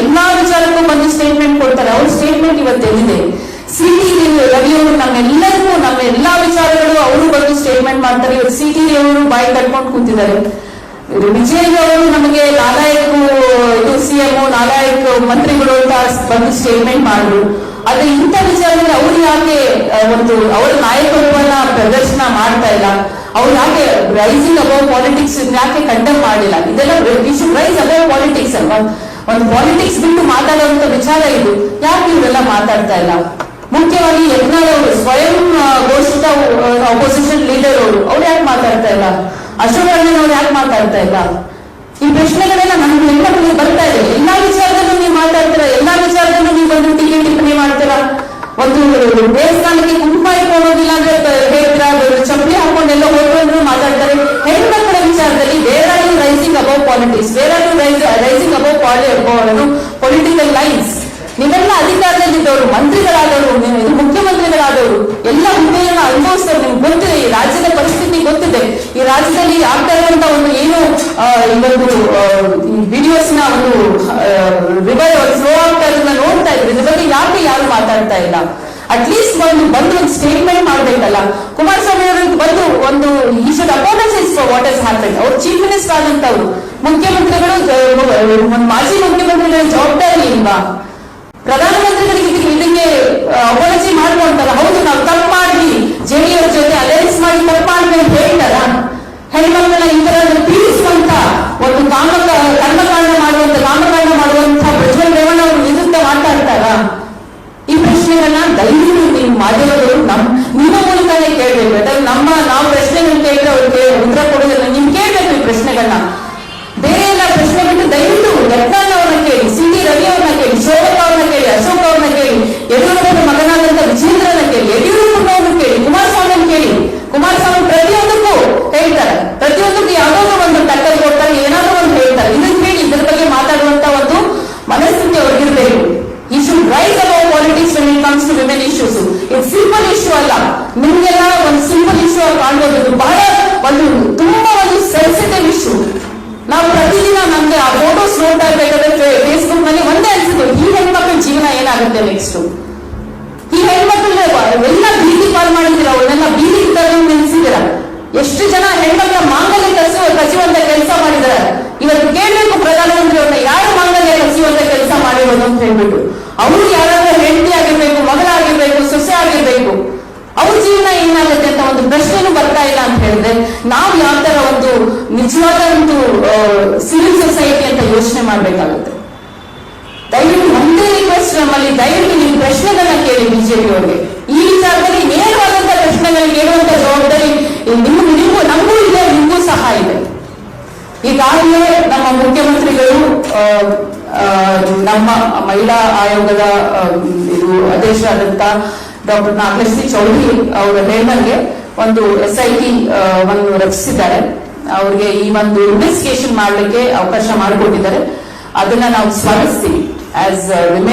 ಎಲ್ಲಾ ವಿಚಾರಕ್ಕೂ ಬಂದು ಸ್ಟೇಟ್ಮೆಂಟ್ ಕೊಡ್ತಾರೆ. ಅವ್ರ ಸ್ಟೇಟ್ಮೆಂಟ್ ಇವತ್ತು ಎಲ್ಲಿದೆ? ಸಿ ಟಿ ರವಿಯವರು ನಮ್ಮೆಲ್ಲರಿಗೂ, ನಮ್ಮ ಎಲ್ಲಾ ವಿಚಾರಗಳು ಅವರು ಬಂದು ಸ್ಟೇಟ್ಮೆಂಟ್ ಮಾಡ್ತಾರೆ. ಇವತ್ತು ಸಿ ಟಿ ಅವರು ಬಾಯಿ ಕಟ್ಕೊಂಡು ಕೂತಿದ್ದಾರೆ. ಇವ್ರು ವಿಜಯ್ ಅವರು ನಮಗೆ ನಾಲಾಯಕ್ ಇದು ಸಿಎಂ ನಾಲಾಯಕ್ ಮಂತ್ರಿಗಳು ಅಂತ ಬಂದು ಸ್ಟೇಟ್ಮೆಂಟ್ ಮಾಡಿದ್ರು. ಆದ್ರೆ ಇಂಥ ವಿಚಾರದಲ್ಲಿ ಅವ್ರು ಯಾಕೆ ಒಂದು ಅವರ ನಾಯಕತ್ವನ ಪ್ರದರ್ಶನ ಮಾಡ್ತಾ ಇಲ್ಲ? ಅವ್ರು ಯಾಕೆ ರೈಸಿಂಗ್ ಅಬೌವ್ ಪಾಲಿಟಿಕ್ಸ್ ಯಾಕೆ ಕಂಡಮ್ ಮಾಡಿಲ್ಲ? ಇದೆಲ್ಲ ರೈಸ್ ಅಬೌವ್ ಪಾಲಿಟಿಕ್ಸ್ ಅಲ್ವಾ? ಒಂದು ಪಾಲಿಟಿಕ್ಸ್ ಬಿಟ್ಟು ಮಾತಾಡುವಂತ ವಿಚಾರ ಇದು. ಯಾಕೆ ಇವರೆಲ್ಲ ಮಾತಾಡ್ತಾ ಇಲ್ಲ? ಮುಖ್ಯವಾಗಿ ಯತ್ನಾಳ್ ಅವರು ಸ್ವಯಂ ಘೋಷಿತ ಅಪೋಸಿಷನ್ ಲೀಡರ್ ಅವರು, ಅವ್ರು ಯಾಕೆ ಮಾತಾಡ್ತಾ ಇಲ್ಲ? ಅಶೋಕ್ ಅವ್ರು ಯಾಕೆ ಮಾತಾಡ್ತಾ ಇಲ್ಲ? ಈ ಪ್ರಶ್ನೆಗಳೆಲ್ಲ ನಮ್ಗೆ ಹೆಣ್ಮಕ್ಳಿಗೆ ಬರ್ತಾ ಇದೆ. ಎಲ್ಲಾ ವಿಚಾರದಲ್ಲೂ ನೀವು ಮಾತಾಡ್ತೀರಾ? ಎಲ್ಲಾ ವಿಚಾರದಲ್ಲೂ ನೀವು ಬಂದು ಟೀಕೆ ಟಿಪ್ಪಣಿ ಮಾಡ್ತೀರಾ? ಒಂದು ದೇವಸ್ಥಾನಕ್ಕೆ ಕುಂಕುಮ ಇಟ್ಕೊಳ್ಳೋದಿಲ್ಲ ಅಂದ್ರೆ ಹೇಳ್ತೀರಾ? ಚಪ್ಪಲಿ ಹಾಕೊಂಡೆಲ್ಲ ಹೋಗ್ಕೊಂಡು ಮಾತಾಡ್ತಾರೆ. ಹೆಣ್ಮಕ್ಳ ವಿಚಾರದಲ್ಲಿ where are you rising above politics where are you rising above political lines ನೀವೆಲ್ಲ ಅಧಿಕಾರದಲ್ಲಿದ್ದವರು ಮಂತ್ರಿಗಳಾದವರು ನೀವು ಇದು ಮುಖ್ಯಮಂತ್ರಿಗಳಾದವರು ಎಲ್ಲ ಹುದ್ದೆಯನ್ನು ಅನುಭವಿಸಿದವರು ನಿಮ್ಗೆ ಗೊತ್ತಿದೆ ಈ ರಾಜ್ಯದ ಪರಿಸ್ಥಿತಿ ಗೊತ್ತಿದೆ ಈ ರಾಜ್ಯದಲ್ಲಿ ಆಗ್ತಾ ಇರುವಂತ ಒಂದು ಏನು ಆ, ಈ ಒಂದು ಒಂದು ರಿವರ್ ಫ್ಲೋ ಆಗ್ತಾ ಇರೋದನ್ನ ನೋಡ್ತಾ ಇದ್ರೆ ಬಗ್ಗೆ ಯಾಕೆ ಯಾರು ಮಾತಾಡ್ತಾ ಇಲ್ಲ? ಅಟ್ಲೀಸ್ಟ್ ಒಂದು ಬಂದು ಒಂದು ಸ್ಟೇಟ್ಮೆಂಟ್ ಮಾಡ್ಬೇಕಲ್ಲ. ಕುಮಾರಸ್ವಾಮಿ ಅವರು ಬಂದು ಒಂದು ಈ should apologise for what is happen ಅವ್ರು ಚೀಫ್ ಮಿನಿಸ್ಟರ್ ಆದಂತವ್ರು ಮುಖ್ಯಮಂತ್ರಿಗಳು ಮಾಜಿ ಮುಖ್ಯಮಂತ್ರಿಗಳ ಜವಾಬ್ದಾರಿ ಇಲ್ವಾ ಪ್ರಧಾನಮಂತ್ರಿಗಳಿಗೆ ಇದಕ್ಕೆ ಅಪಾಲಜಿ ಮಾಡ್ಕೊಂತಾರ. ಹೌದು, ನಾವು ತಪ್ಪು ಮಾಡಿ ಜೆಡಿಎಸ್ ಜೊತೆ ಅಲೈನ್ಸ್ ಮಾಡಿ ತಪ್ಪು ಅಂತ ಹೇಳ್ತಾರ? ಹೆಣ್ಮಕ್ಳನ್ನ ಈ ತರ ಒಂದು ಕಾಮ ನಮ್ಮ, ನಾವು ಪ್ರಶ್ನೆಗಳನ್ನ ಕೇಳಿದ್ರೆ ಅವ್ರಿಗೆ ಉತ್ತರ ಕೊಡೋದಿಲ್ಲ. ನಿಮ್ಗೆ ಕೇಳ್ಬೇಕು ಈ ಪ್ರಶ್ನೆಗಳನ್ನ ಬೇರೆ ಎಲ್ಲ ಪ್ರಶ್ನೆ ಬಿಟ್ಟು ದಯವಿಟ್ಟು ಯತ್ನಾಳ್ ಅವ್ರನ್ನ ಕೇಳಿ, ಸಿ ಟಿ ರವಿ ಅವ್ರನ್ನ ಕೇಳಿ, ಶೋಭಾ ಅವ್ರನ್ನ ಕೇಳಿ, ಅಶೋಕ್ ಅವ್ರನ್ನ ಕೇಳಿ ಯಡಿಯೂರಪ್ಪನ ಮಗನಾದಂತ ವಿಜೇಂದ್ರನ ಕೇಳಿ ಯಡಿಯೂರಪ್ಪನವ್ರನ್ನ ಕೇಳಿ ಕುಮಾರಸ್ವಾಮಿ ಕೇಳಿ. ಕುಮಾರಸ್ವಾಮಿ ಪ್ರತಿಯೊಂದಕ್ಕೂ ಹೇಳ್ತಾರೆ. ಪ್ರತಿಯೊಂದಕ್ಕೂ ಯಾವ್ದಾದ್ರು ಒಂದು ಟಕ್ಕರ್ ಕೊಡ್ತಾರೆ, ಏನಾದ್ರೂ ಒಂದು ಹೇಳ್ತಾರೆ. ಇದನ್ನ ಕೇಳಿ ಇದ್ರ ಬಗ್ಗೆ ಮಾತಾಡುವಂತ ಒಂದು ಮನಸ್ಥಿತಿ ಅವ್ರಿಗಿರ್ಬೇಕು. ಈ should rise above politics when it comes to women issues ಇದು ಸಿಂಪಲ್ ಇಶ್ಯೂ ಅಲ್ಲ. ನಿಮ್ಗೆಲ್ಲ ಒಂದು ಸಿಂಪಲ್ ಕಾಣ್ಬೋದು. ಬಹಳ ಒಂದು ತುಂಬಾ ಒಂದು ಸೆನ್ಸಿಟಿವ್ ಇಶ್ಯೂ ನಾವು ಪ್ರತಿದಿನ ನಮ್ಗೆ ಆ ಫೋಟೋಸ್ ನೋಡ್ತಾ ಇರ್ಬೇಕಾದ್ರೆ ಫೇಸ್ಬುಕ್ನಲ್ಲಿ ಒಂದೇ ಅನ್ಸುತ್ತೆ, ಈ ಹೆಣ್ಮಕ್ಳ ಜೀವನ ಏನಾಗುತ್ತೆ ನೆಕ್ಸ್ಟ್ ಈ ಹೆಣ್ಮಕ್ಳು ಎಲ್ಲ ಬೀದಿ ಪಾಲ್ ಮಾಡಿದೀರ ಅವ್ರನ್ನೆಲ್ಲ ಬೀದಿ ತರಲು ನಿಲ್ಲಿಸಿದ್ದೀರ ಎಷ್ಟು ಜನ ಹೆಣ್ಮಕ್ಳ ಮಾಂಗಲ್ಯ ಕಸಿ ಕಸಿಯುವಂತ ಕೆಲಸ ಮಾಡಿದಾರೆ ಇವತ್ತು ಕೇಳಬೇಕು ಪ್ರಧಾನಮಂತ್ರಿ ಅವ್ರನ್ನ ಯಾರು ಮಾಂಗಲ್ಯ ಕಸಿಯುವಂತ ಕೆಲಸ ಮಾಡಿರೋದು ಅಂತ ಹೇಳ್ಬಿಟ್ಟು ಅವರು ಯಾರಾದ್ರೂ ಹೆಂಡತಿ ಆಗಿರ್ಬೇಕು ಮಗಳಾಗಿರ್ಬೇಕು ಸೊಸೆ ಆಗಿರ್ಬೇಕು ಅವ್ರ ಜೀವನ ಏನಾಗುತ್ತೆ ಅಂತ ಒಂದು ಪ್ರಶ್ನೆನೂ ಬರ್ತಾ ಇಲ್ಲ ಅಂತ ಹೇಳಿದ್ರೆ ನಾವು ಯಾವ ತರ ಒಂದು ನಿಜವಾದ ಒಂದು ಸಿವಿಲ್ ಸೊಸೈಟಿ ಅಂತ ಯೋಚನೆ ಮಾಡ್ಬೇಕಾಗುತ್ತೆ? ದಯವಿಟ್ಟು ಒಂದೇ ರಿಕ್ವೆಸ್ಟ್ ನಮ್ಮಲ್ಲಿ, ದಯವಿಟ್ಟು ನೀವು ಪ್ರಶ್ನೆಗಳನ್ನ ಕೇಳಿ ಬಿಜೆಪಿ ಅವರಿಗೆ. ಈ ವಿಚಾರದಲ್ಲಿ ನೇರವಾದಂತ ಪ್ರಶ್ನೆಗಳನ್ನ ಕೇಳುವಂತ ಜವಾಬ್ದಾರಿ ನಿಮ್ಗೆ ನಿಮಗೂ ನಮಗೂ ಇದೆ, ನಿಮಗೂ ಸಹ ಇದೆ. ಈಗಾಗಲೇ ನಮ್ಮ ಮುಖ್ಯಮಂತ್ರಿಗಳು ನಮ್ಮ ಮಹಿಳಾ ಆಯೋಗದ ಇದು ಅಧ್ಯಕ್ಷರಾದಂತ ಡಾಕ್ಟರ್ ನಾಗಲಕ್ಷ್ಮಿ ಚೌಧರಿ ಅವರು ಹೇಳ್ದಂಗೆ ಒಂದು ಎಸ್ ಐ ಟಿ ವನ್ನು ರಚಿಸಿದ್ದಾರೆ. ಅವ್ರಿಗೆ ಈ ಒಂದು ಇನ್ವೆಸ್ಟಿಗೇಷನ್ ಮಾಡಲಿಕ್ಕೆ ಅವಕಾಶ ಮಾಡಿಕೊಟ್ಟಿದ್ದಾರೆ. ಅದನ್ನ ನಾವು ಸ್ಮರಿಸ್ತೀವಿ. As women